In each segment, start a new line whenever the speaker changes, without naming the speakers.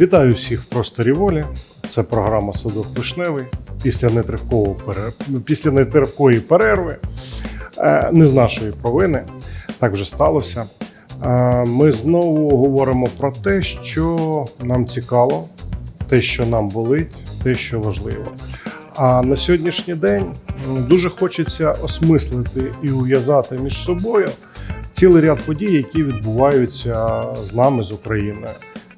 Вітаю всіх в просторі волі. Це програма Садок Вишневий після нетривкого пере... після нетривкої перерви. Е, Не з нашої провини. Так вже сталося. Е, Ми знову говоримо про те, що нам цікаво, те, що нам болить, те, що важливо. А на сьогоднішній день дуже хочеться осмислити і ув'язати між собою цілий ряд подій, які відбуваються з нами з Україною.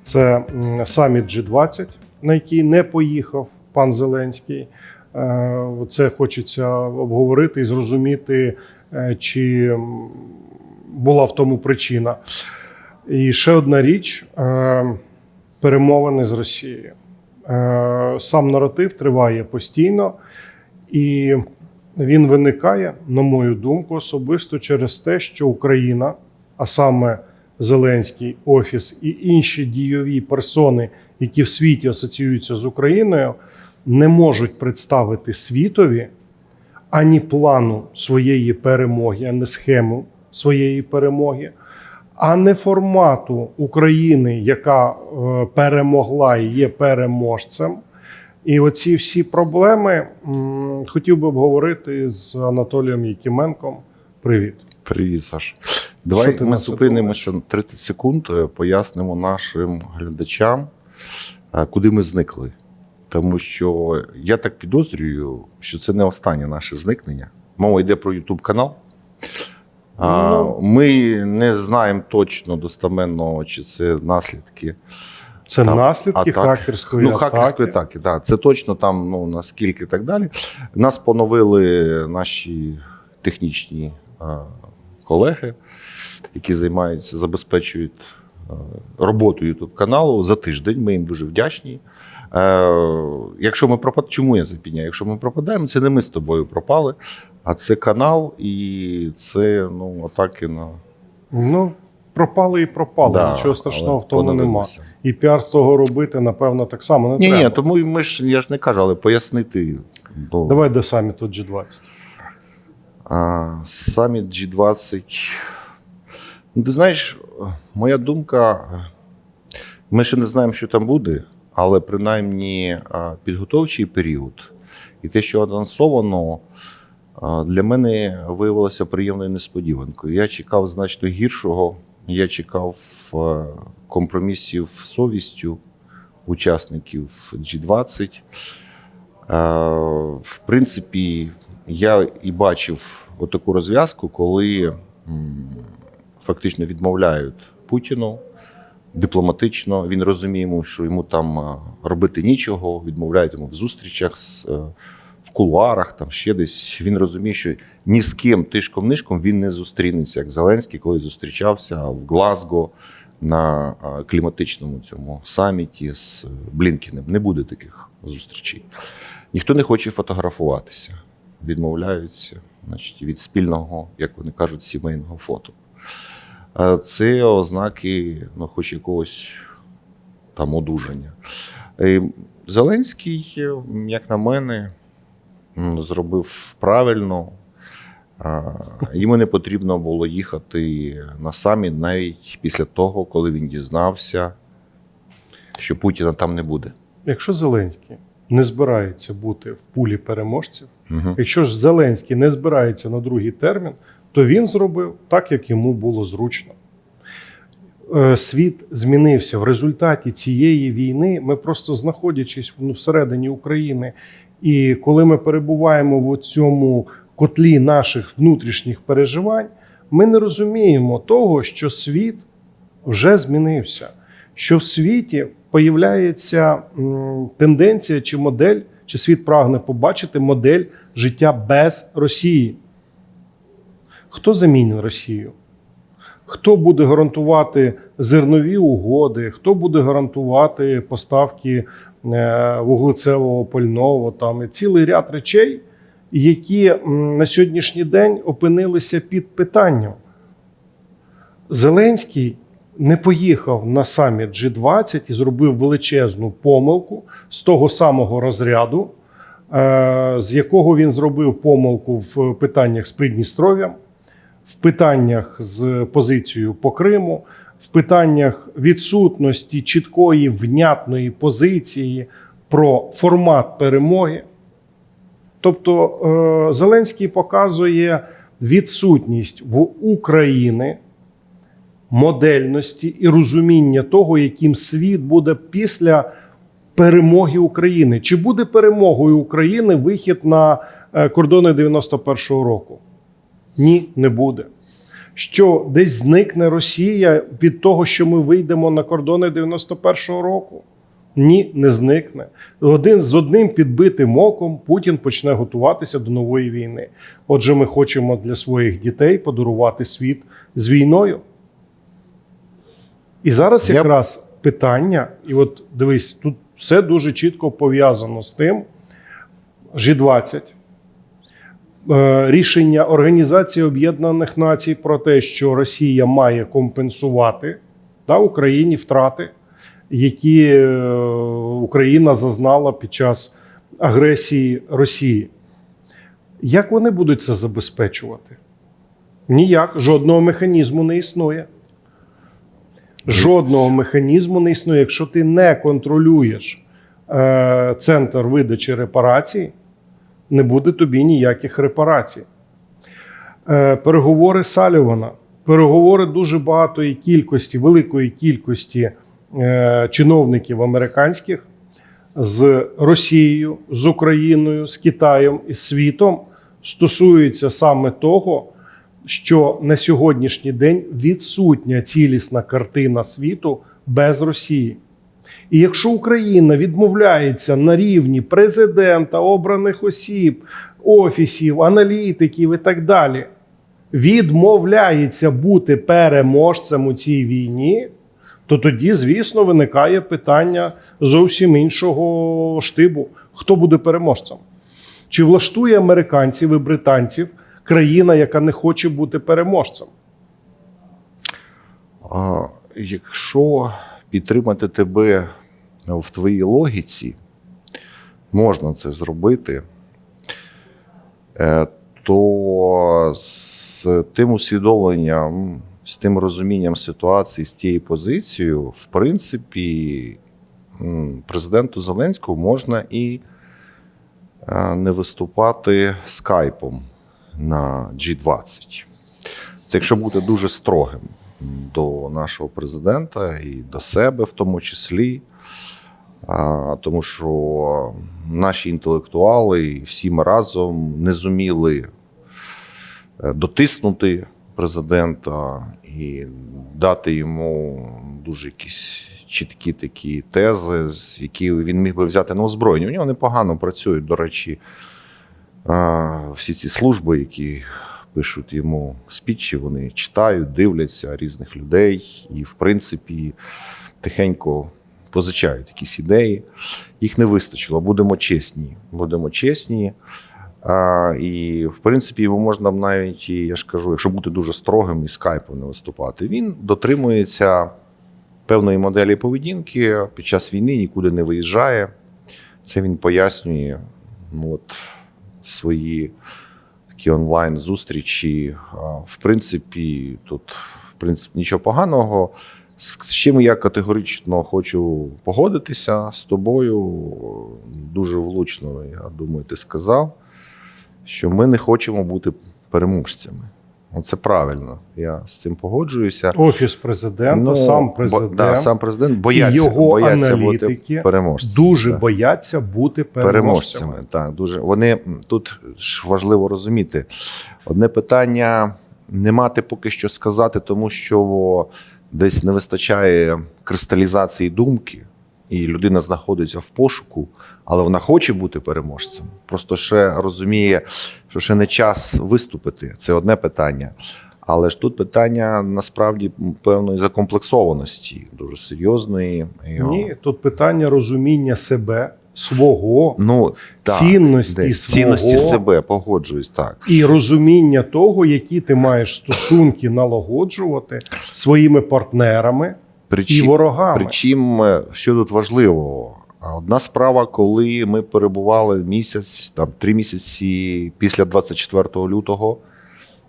Це саміт G20, на який не поїхав пан Зеленський. Е, Це хочеться обговорити і зрозуміти, е, чи була в тому причина. І ще одна річ е, перемовини з Росією. Сам наратив триває постійно, і він виникає, на мою думку, особисто через те, що Україна, а саме Зеленський офіс і інші дійові персони, які в світі асоціюються з Україною, не можуть представити світові ані плану своєї перемоги, а не схему своєї перемоги, а не формату України, яка е, перемогла і є переможцем. І оці всі проблеми хотів би обговорити з Анатолієм Якименком. Привіт.
Привіт, Саш. Давай ми зупинимося на 30 секунд, е, пояснимо нашим глядачам, е, куди ми зникли. Тому що я так підозрюю, що це не останнє наше зникнення. Мова йде про YouTube канал.
Ну.
Ми не знаємо точно достеменно, чи це наслідки
Це
Там
наслідки
атак.
хакерської
ну,
атаки.
хакерської атаки. Так, це точно там ну наскільки і так далі. Нас поновили наші технічні е, колеги, які займаються, забезпечують е, роботу youtube каналу за тиждень. Ми їм дуже вдячні. Е, якщо ми пропад... Чому я запідняю? Якщо ми пропадаємо, це не ми з тобою пропали, а це канал і це ну, атаки на
Ну, пропали і пропали.
Да,
Нічого страшного в тому нема. І піар з того робити, напевно, так само не
Ні,
треба.
ні, тому ми ж я ж не кажу, але пояснити. Ну,
Давай до саміту G20.
А, Саміт G20. Ну, ти знаєш, моя думка, ми ще не знаємо, що там буде, але принаймні підготовчий період і те, що анонсовано, для мене виявилося приємною несподіванкою. Я чекав значно гіршого. Я чекав компромісів з совістю учасників G20. Е, В принципі, я і бачив отаку розв'язку, коли фактично відмовляють Путіну дипломатично. Він розуміє, що йому там е, робити нічого, відмовляють йому в зустрічах з. е, В кулуарах, там ще десь він розуміє, що ні з ким тишком-нишком він не зустрінеться, як Зеленський, коли зустрічався в Глазго на е, кліматичному цьому саміті з Блінкіним. Не буде таких зустрічей. Ніхто не хоче фотографуватися, відмовляються значить, від спільного, як вони кажуть, сімейного фото. Це ознаки, ну, хоч якогось там одужання. Зеленський, як на мене, зробив правильно. Йому не потрібно було їхати на саміт навіть після того, коли він дізнався, що Путіна там не буде.
Якщо Зеленський не збирається бути в пулі переможців,
Угу.
якщо ж Зеленський не збирається на другий термін, то він зробив так, як йому було зручно. Е, Світ змінився в результаті цієї війни. Ми просто знаходячись ну, всередині України, і коли ми перебуваємо в цьому котлі наших внутрішніх переживань, ми не розуміємо того, що світ вже змінився, що в світі появляється тенденція чи модель, чи світ прагне побачити модель життя без Росії. Хто замінить Росію? Хто буде гарантувати зернові угоди? Хто буде гарантувати поставки е, вуглецевого пального? Там і цілий ряд речей, які на сьогоднішній день опинилися під питанням. Зеленський не поїхав на саміт G20 і зробив величезну помилку з того самого розряду, е, з якого він зробив помилку в питаннях з Придністров'ям, в питаннях з позицією по Криму, в питаннях відсутності чіткої внятної позиції про формат перемоги. Тобто е, Зеленський показує відсутність в України модельності і розуміння того, яким світ буде після перемоги України. Чи буде перемогою України вихід на е, кордони 91-го року? Ні, не буде. Що десь зникне Росія від того, що ми вийдемо на кордони 91-го року? Ні, не зникне. Один з одним підбитим оком Путін почне готуватися до нової війни. Отже, ми хочемо для своїх дітей подарувати світ з війною. І зараз
Я
якраз питання, і от дивись, тут все дуже чітко пов'язано з тим, G20, е, рішення Організації Об'єднаних Націй про те, що Росія має компенсувати та, Україні втрати, які е, Україна зазнала під час агресії Росії. Як вони будуть це забезпечувати? Ніяк, жодного механізму не існує. Жодного механізму не існує. Якщо ти не контролюєш е, центр видачі репарацій, не буде тобі ніяких репарацій. Е, переговори Салівана, переговори дуже багатої кількості, великої кількості е, чиновників американських з Росією, з Україною, з Китаєм і світом стосуються саме того, що на сьогоднішній день відсутня цілісна картина світу без Росії. І якщо Україна відмовляється на рівні президента, обраних осіб, офісів, аналітиків і так далі, відмовляється бути переможцем у цій війні, то тоді, звісно, виникає питання зовсім іншого штибу: хто буде переможцем? Чи влаштує американців і британців країна, яка не хоче бути переможцем?
А, якщо підтримати тебе в твоїй логіці, можна це зробити, е, то з тим усвідомленням, з тим розумінням ситуації, з тією позицією, в принципі, президенту Зеленському можна і е, не виступати скайпом на G20. Це якщо бути дуже строгим до нашого президента і до себе, в тому числі. Тому що наші інтелектуали і всі ми разом не зуміли е, дотиснути президента і дати йому дуже якісь чіткі такі тези, з які він міг би взяти на озброєння. У нього непогано працюють, до речі, всі ці служби, які пишуть йому спічі, вони читають, дивляться різних людей і, в принципі, тихенько позичають якісь ідеї. Їх не вистачило. Будемо чесні. Будемо чесні. А, і, в принципі, йому можна б навіть, я ж кажу, якщо бути дуже строгим і скайпом не виступати, він дотримується певної моделі поведінки під час війни, нікуди не виїжджає. Це він пояснює ну, от, свої такі онлайн-зустрічі. В принципі, тут в принципі, нічого поганого. З чим я категорично хочу погодитися з тобою. Дуже влучно, я думаю, ти сказав, що ми не хочемо бути переможцями. Оце правильно. Я з цим погоджуюся.
Офіс президента, сам
бо-
президент,
да, сам президент бояться,
і його
бояться бути переможцями.
дуже
да.
бояться бути переможцями.
переможцями. Так, дуже вони тут ж важливо розуміти. Одне питання не мати поки що сказати, тому що десь не вистачає кристалізації думки, і людина знаходиться в пошуку, але вона хоче бути переможцем. Просто ще розуміє, що ще не час виступити. Це одне питання. Але ж тут питання насправді певної закомплексованості, дуже серйозної.
Ні, тут питання розуміння себе, свого
Ну, так,
Цінності
десь.
свого.
цінності себе, погоджуюсь, так.
і розуміння того, які ти маєш стосунки налагоджувати своїми партнерами і
Причі-
ворогами.
Причим, е, що тут важливо, одна справа, коли ми перебували місяць, там три місяці після 24 лютого,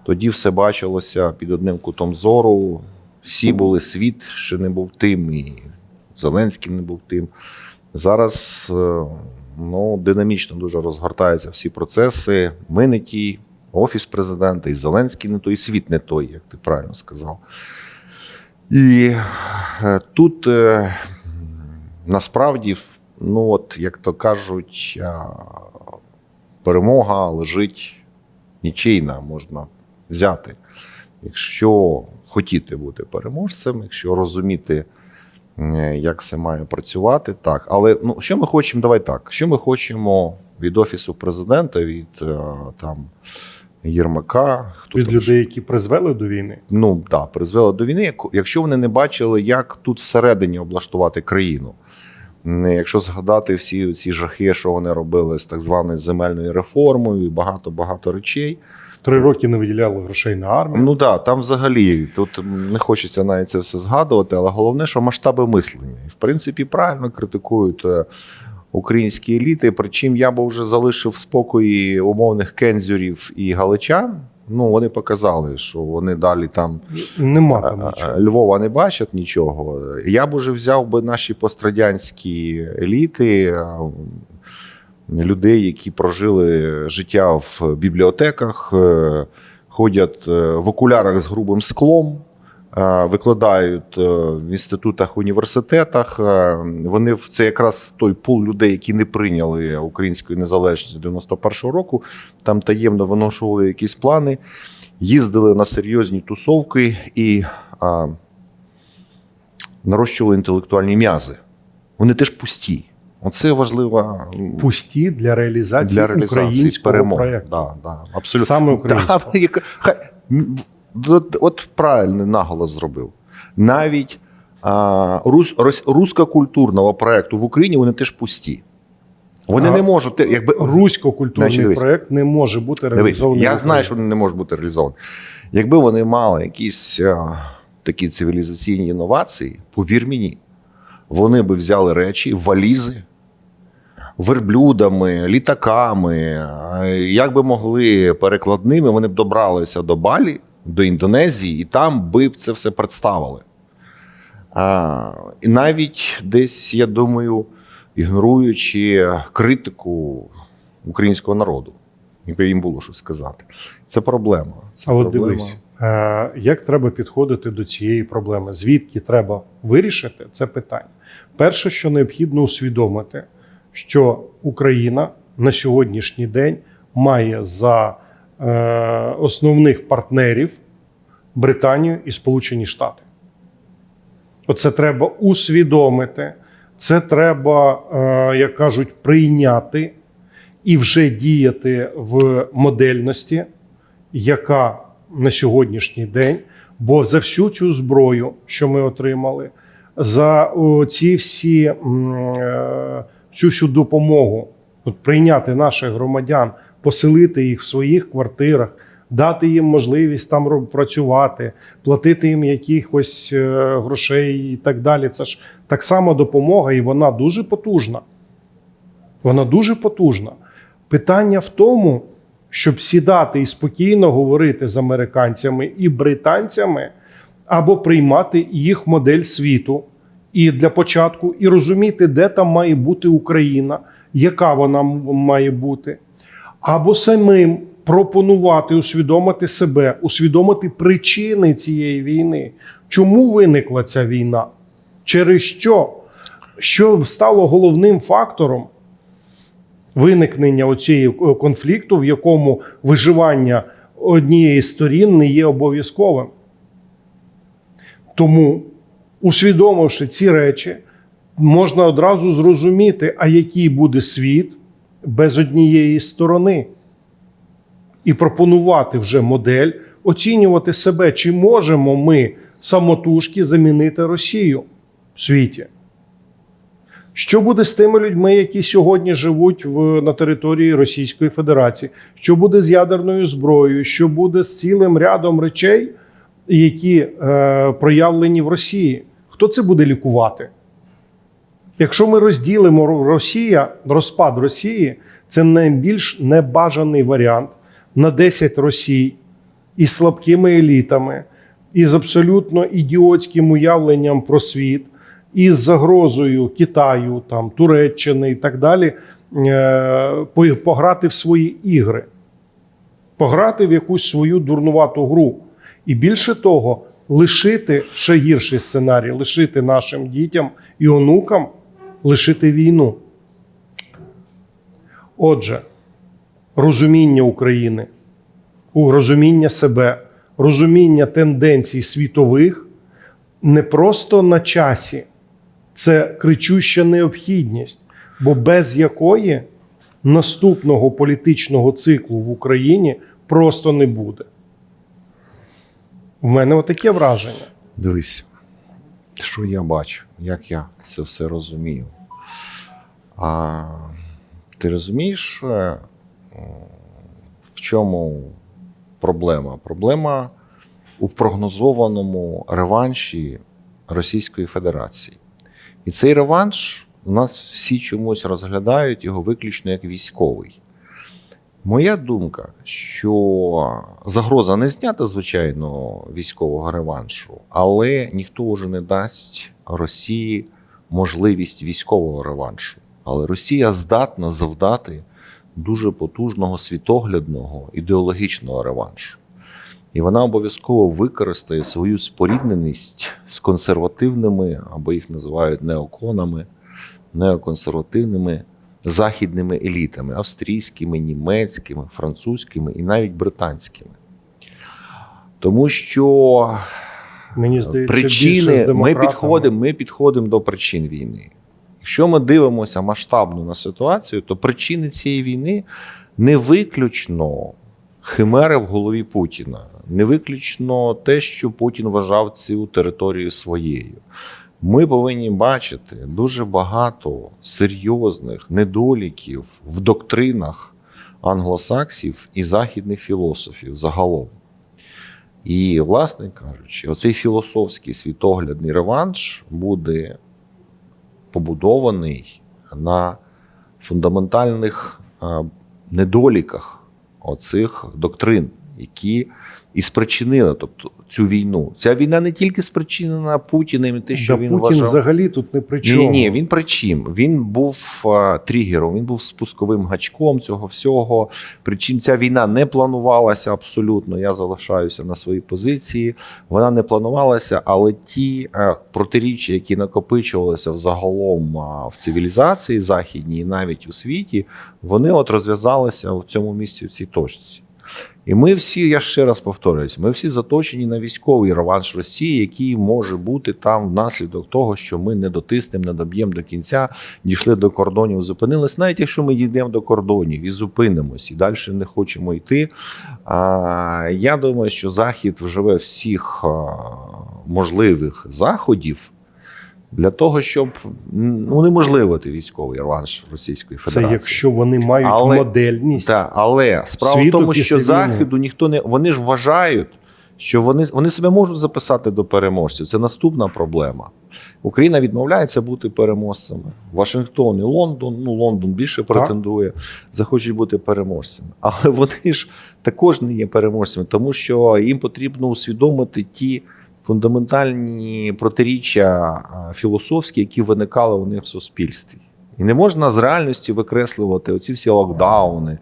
тоді все бачилося під одним кутом зору. всі були світ, ще не був тим, і Зеленський не був тим. Зараз е, ну, динамічно дуже розгортаються всі процеси. Ми не ті, офіс президента, і Зеленський не той, і світ не той, як ти правильно сказав. І е, тут е, насправді, ну от як то кажуть, перемога лежить нічийна, можна взяти. Якщо хотіти бути переможцем, якщо розуміти, як це має працювати, так. Але ну, що ми хочемо, давай так. Що ми хочемо від Офісу президента, від е, там Єрмака, хто
Від
там
людей, які призвели до війни.
ну так, призвела до війни, якщо вони не бачили, як тут всередині облаштувати країну. Якщо згадати всі ці жахи, що вони робили з так званою земельною реформою, і багато багато речей.
Три роки не виділяли грошей на армію.
Ну так, там взагалі тут не хочеться навіть це все згадувати, але головне, що масштаби мислення. В принципі, правильно критикують е, українські еліти. Причому я би вже залишив в спокої умовних кензюрів і галичан. Ну, вони показали, що вони далі там
Нема там нічого.
Львова не бачать нічого. Я б уже взяв би наші пострадянські еліти, людей, які прожили життя в бібліотеках, е, ходять е, в окулярах з грубим склом. е, Викладають в інститутах, університетах. Вони в це якраз той пул людей, які не прийняли української незалежності 91-го року. Там таємно виношували якісь плани їздили на серйозні тусовки і нарощували інтелектуальні м'язи. Вони теж пусті. Оце важливо
Пусті для реалізації,
для реалізації
українського
перемоги.
проєкту.
Да, да, абсолютно.
Саме українського.
Да, от, от правильний наголос зробив. Навіть а, рус, рос, русько-культурного проєкту в Україні вони теж пусті. Вони
А,
не можуть. Якби,
Русько-культурний проєкт не може бути
Дивись,
реалізований.
я знаю, що вони не можуть бути реалізовані. Якби вони мали якісь е, такі цивілізаційні інновації, повір мені, вони би взяли речі, валізи, верблюдами, літаками, е, як би могли перекладними, вони б добралися до Балі, до Індонезії, і там би б це все представили. А, і навіть десь, я думаю, ігноруючи критику українського народу, якби їм було що сказати. Це проблема. Це
А от дивись, е, як треба підходити до цієї проблеми? Звідки треба вирішити це питання? Перше, що необхідно усвідомити, що Україна на сьогоднішній день має за е, основних партнерів Британію і Сполучені Штати. Оце треба усвідомити, це треба, е, як кажуть, прийняти і вже діяти в модельності, яка на сьогоднішній день, бо за всю цю зброю, що ми отримали, за ці всі е, всю допомогу, от прийняти наших громадян, поселити їх в своїх квартирах, дати їм можливість там працювати, платити їм якихось е, грошей і так далі. Це ж так само допомога, і вона дуже потужна. Вона дуже потужна. Питання в тому, щоб сідати і спокійно говорити з американцями і британцями, або приймати їх модель світу і для початку, і розуміти, де там має бути Україна, яка вона має бути, або самим пропонувати, усвідомити себе, усвідомити причини цієї війни. Чому виникла ця війна? Через що? Що стало головним фактором виникнення оцієї конфлікту, в якому виживання однієї сторін не є обов'язковим. Тому, усвідомивши ці речі, можна одразу зрозуміти, а який буде світ без однієї сторони, і пропонувати вже модель, оцінювати себе, чи можемо ми самотужки замінити Росію в світі. Що буде з тими людьми, які сьогодні живуть в, на території Російської Федерації? Що буде з ядерною зброєю? Що буде з цілим рядом речей, які е, проявлені в Росії? Хто це буде лікувати? Якщо ми розділимо Ро- Росія, розпад Росії, це найбільш небажаний варіант на 10 Росій із слабкими елітами, із абсолютно ідіотським уявленням про світ, із загрозою Китаю, там, Туреччини і так далі, е, пограти в свої ігри, пограти в якусь свою дурнувату гру. І більше того, лишити ще гірший сценарій, лишити нашим дітям і онукам лишити війну. Отже, розуміння України, розуміння себе, розуміння тенденцій світових не просто на часі, це кричуща необхідність, бо без якої наступного політичного циклу в Україні просто не буде. У мене отаке враження.
Дивись, що я бачу, як я це все розумію. А ти розумієш, е, в чому проблема? Проблема у прогнозованому реванші Російської Федерації. І цей реванш у нас всі чомусь розглядають його виключно як військовий. Моя думка, що загроза не знята, звичайно, військового реваншу, але ніхто вже не дасть Росії можливість військового реваншу. Але Росія здатна завдати дуже потужного світоглядного ідеологічного реваншу. І вона обов'язково використає свою спорідненість з консервативними, або їх називають неоконами, неоконсервативними західними елітами австрійськими, німецькими, французькими і навіть британськими. Тому що
Мені здається,
причини ми підходимо, ми підходимо до причин війни. Якщо ми дивимося масштабно на ситуацію, то причини цієї війни не виключно химери в голові Путіна, не виключно те, що Путін вважав цю територію своєю. Ми повинні бачити дуже багато серйозних недоліків в доктринах англосаксів і західних філософів загалом. І, власне кажучи, оцей філософський світоглядний реванш буде побудований на фундаментальних недоліках оцих доктрин, які і спричинили тобто, цю війну. Ця війна не тільки спричинена Путіним і те, що
Да
він
Путін
вважав.
взагалі тут не при чому.
Ні, ні, він при чим? Він був а, тригером, він був спусковим гачком цього всього. Причин ця війна не планувалася абсолютно. Я залишаюся на своїй позиції. Вона не планувалася, але ті а, протиріччя, які накопичувалися взагалом а, в цивілізації західній і навіть у світі, вони от розв'язалися в цьому місці, в цій точці. І ми всі, я ще раз повторююсь, ми всі заточені на військовий реванш Росії, який може бути там внаслідок того, що ми не дотиснемо, не доб'ємо до кінця, дійшли до кордонів, зупинились. Навіть якщо ми дійдемо до кордонів і зупинимось, і далі не хочемо йти. А, я думаю, що Захід вживе всіх можливих заходів. Для того, щоб м, унеможливити військовий реванш Російської Федерації, Це
якщо вони мають
Але-
модельність.
Так, але справа
світу
в тому, що
війни.
заходу ніхто не вони ж вважають, що вони, вони себе можуть записати до переможців. Це наступна проблема. Україна відмовляється бути переможцями. Вашингтон і Лондон, ну Лондон більше претендує, захочуть бути переможцями. Але вони ж також не є переможцями, тому що їм потрібно усвідомити ті фундаментальні протиріччя філософські, які виникали у них в суспільстві. І не можна з реальності викреслювати оці всі локдауни,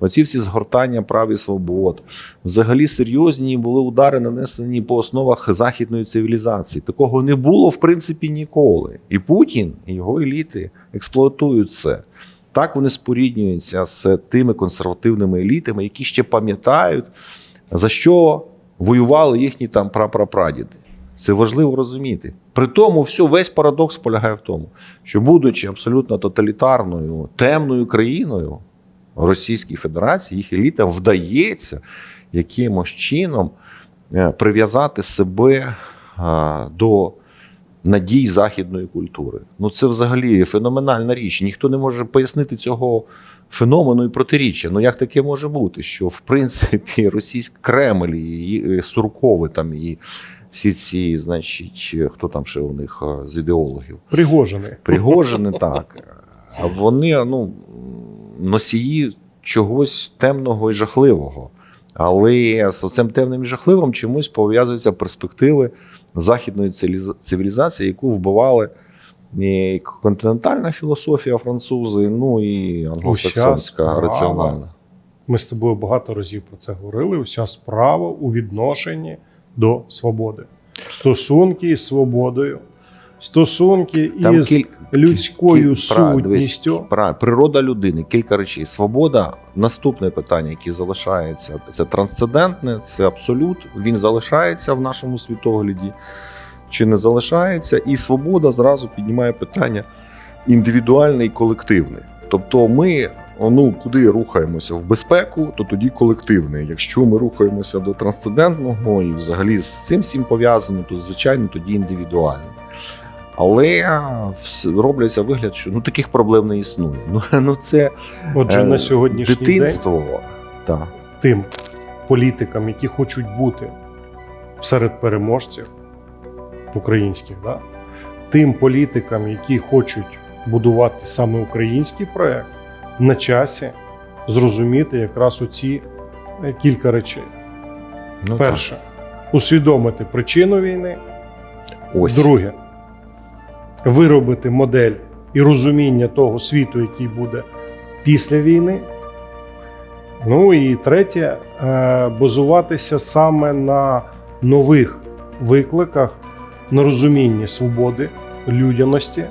оці всі згортання прав і свобод. Взагалі серйозні були удари, нанесені по основах західної цивілізації. Такого не було в принципі ніколи. І Путін, і його еліти експлуатують це. Так вони споріднюються з тими консервативними елітами, які ще пам'ятають, за що воювали їхні там прапрапрадіди. Це важливо розуміти. При тому, все, весь парадокс полягає в тому, що, будучи абсолютно тоталітарною, темною країною Російській Федерації, їх елітам вдається якимось чином е, прив'язати себе до надій західної культури. Ну це взагалі феноменальна річ. Ніхто не може пояснити цього феномену і протиріччя. Ну як таке може бути? Що в принципі російський Кремль і Суркови там і всі ці, значить, хто там ще у них з ідеологів?
Пригожини.
Пригожини так. А вони ну, носії чогось темного і жахливого. Але з цим темним і жахливим чомусь пов'язуються перспективи західної цивіліза- цивілізації, яку вбивали і континентальна філософія французи, ну і англосаксонська раціональна.
Ми з тобою багато разів про це говорили. Уся справа у відношенні до свободи. Стосунки із свободою, стосунки
Там
із
кіль-
людською
Кіль-
сутністю.
правильно. Природа людини, кілька речей. Свобода. Наступне питання, яке залишається, це трансцендентне, це абсолют. Він залишається в нашому світогляді чи не залишається. І свобода зразу піднімає питання індивідуальне і колективне. Тобто, ми ну, куди рухаємося в безпеку, то тоді колективне. Якщо ми рухаємося до трансцендентного і взагалі з цим всім пов'язано, то звичайно тоді індивідуальне. Але робляться вигляд, що ну таких проблем не існує. Ну, ну це
Отже,
е,
на сьогоднішній день
дитинство. Так.
тим політикам, які хочуть бути серед переможців українських, да? тим політикам, які хочуть будувати саме український проект, на часі зрозуміти якраз оці е, кілька речей.
Ну,
Перше, усвідомити причину війни.
Ось.
Друге, виробити модель і розуміння того світу, який буде після війни. Ну і третє, е, базуватися саме на нових викликах, на розумінні свободи, людяності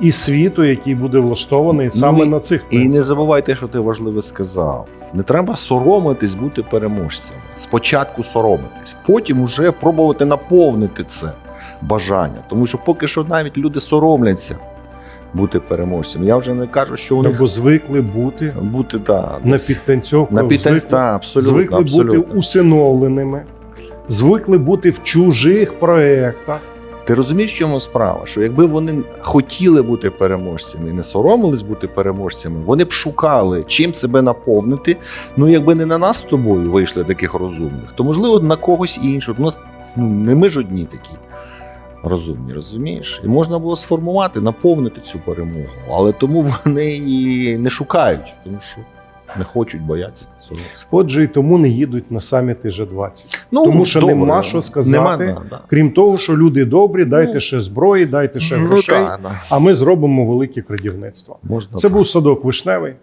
і світу, який буде влаштований саме
Ну і-
на цих
І не
принципах.
забувайте, що ти важливо сказав. Не треба соромитись бути переможцями. Спочатку соромитись, потім уже пробувати наповнити це бажання. Тому що поки що навіть люди соромляться бути переможцями. Я вже не кажу, що у них
Або звикли бути
бути да,
на підтанцьовку,
на підтанці,
звикли-
та, абсолютно,
звикли
абсолютно.
бути усиновленими, звикли бути в чужих проєктах.
Ти розумієш, в чому справа? Що якби вони хотіли бути переможцями і не соромились бути переможцями, вони б шукали, чим себе наповнити. Ну, якби не на нас з тобою вийшли таких розумних, то можливо на когось іншого. Ну, не ми ж одні такі розумні, розумієш? І можна було сформувати, наповнити цю перемогу. Але тому вони і не шукають, тому що не хочуть, бояться.
Отже, і тому не їдуть на саміти G20.
Ну,
Тому що нема що сказати.
Нема, да, да.
Крім того, що люди добрі, дайте
Ну,
ще зброї, дайте ще
Ну,
грошей,
да, да.
а ми зробимо велике крадівництво.
Можна
Це
так.
був садок вишневий.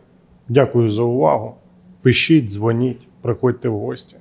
Дякую за увагу. Пишіть, дзвоніть, приходьте в гості.